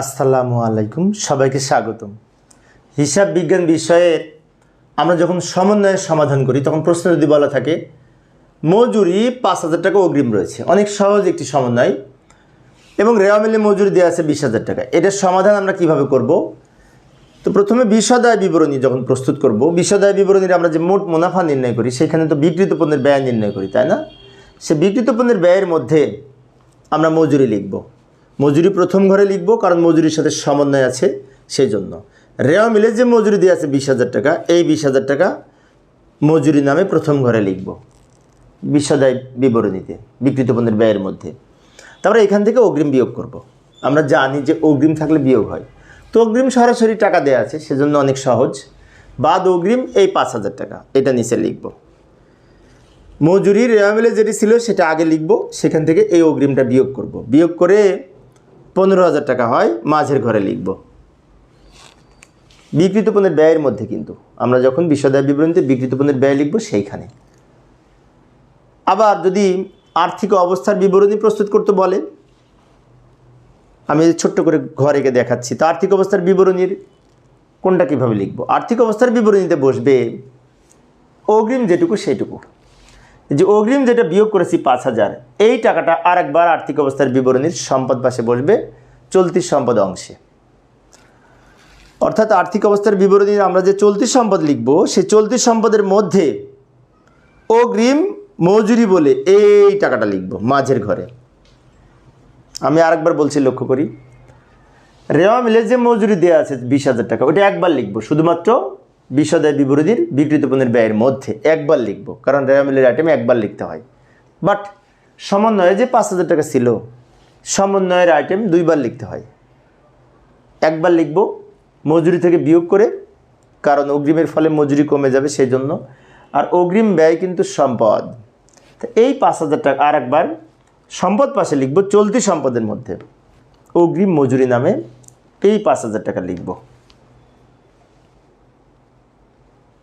আসসালামু আলাইকুম, সবাইকে স্বাগতম। হিসাব বিজ্ঞান বিষয়ের আমরা যখন সমন্বয়ের সমাধান করি, তখন প্রশ্ন যদি বলা থাকে, মজুরি পাঁচ হাজার টাকা অগ্রিম রয়েছে। অনেক সহজ একটি সমন্বয়। এবং রেওয়া মিলে মজুরি দেওয়া আছে বিশ হাজার টাকা। এটার সমাধান আমরা কীভাবে করব? তো প্রথমে বিশদায় বিবরণী যখন প্রস্তুত করব বিশদায় বিবরণীর আমরা যে মোট মুনাফা নির্ণয় করি, সেখানে তো বিকৃত পণ্যের ব্যয় নির্ণয় করি, তাই না? সে বিকৃত পণ্যের ব্যয়ের মধ্যে আমরা মজুরি লিখব। মজুরি প্রথম ঘরে লিখব, কারণ মজুরির সাথে সমন্বয় আছে সেই জন্য রেওয়া মিলে যে মজুরি দিয়ে আছে বিশ হাজার টাকা, এই বিশ হাজার টাকা মজুরি নামে প্রথম ঘরে লিখব। বিশদায় বিবরণীতে বিকৃত পণ্যের ব্যয়ের মধ্যে। তারপরে এখান থেকে অগ্রিম বিয়োগ করব। আমরা জানি যে অগ্রিম থাকলে বিয়োগ হয়। তো অগ্রিম সরাসরি টাকা দেওয়া আছে, সেজন্য অনেক সহজ। বাদ অগ্রিম, এই পাঁচ হাজার টাকা, এটা নিচে লিখব। মজুরি রেওয়া মিলে যেটি ছিল, সেটা আগে লিখব, সেখান থেকে এই অগ্রিমটা বিয়োগ করব। বিয়োগ করে পনেরো হাজার টাকা হয়, মাঝের ঘরে লিখব। বিকৃত পণ্যের ব্যয়ের মধ্যে কিন্তু। আমরা যখন বিশদায় বিবরণীতে বিকৃত পণ্যের ব্যয় লিখব সেইখানে। আবার যদি আর্থিক অবস্থার বিবরণী প্রস্তুত করতে বলে আমি ছোট্ট করে ঘরে এঁকে দেখাচ্ছি, তো আর্থিক অবস্থার বিবরণীর কোনটা কীভাবে লিখব? আর্থিক অবস্থার বিবরণীতে বসবে অগ্রিম যেটুকু সেইটুকু। যে অগ্রিম যেটা বিয়োগ করেছি পাঁচ হাজার, এই টাকাটা আরেকবার আর্থিক অবস্থার বিবরণীর সম্পদ পাশে বসবে চলতি সম্পদ অংশে। অর্থাৎ আর্থিক অবস্থার বিবরণীর আমরা যে চলতি সম্পদ লিখব, সে চলতি সম্পদের মধ্যে অগ্রিম মজুরি বলে এই টাকাটা লিখব মাঝের ঘরে। আমি আরেকবার বলছি, লক্ষ্য করি। রেওয়া মিলে যে মজুরি দেওয়া আছে বিশ হাজার টাকা, ওটা একবার লিখব, শুধুমাত্র বিশদায় বিবরণীর বিকৃত পণ্যের ব্যয়ের মধ্যে একবার লিখব, কারণ রেওয়া মিলের আইটেমে একবার লিখতে হয়। বাট সমন্বয়ে যে পাঁচ হাজার টাকা ছিল, সমন্বয়ের আইটেম দুইবার লিখতে হয়। একবার লিখব, মজুরি থেকে বিয়োগ করে, কারণ অগ্রিমের ফলে মজুরি কমে যাবে সেই জন্য আর অগ্রিম ব্যয় কিন্তু সম্পদ। তো এই পাঁচ হাজার টাকা, আর একবার সম্পদ পাশে লিখব, চলতি সম্পদের মধ্যে। অগ্রিম মজুরি নামে এই পাঁচ হাজার টাকা লিখব।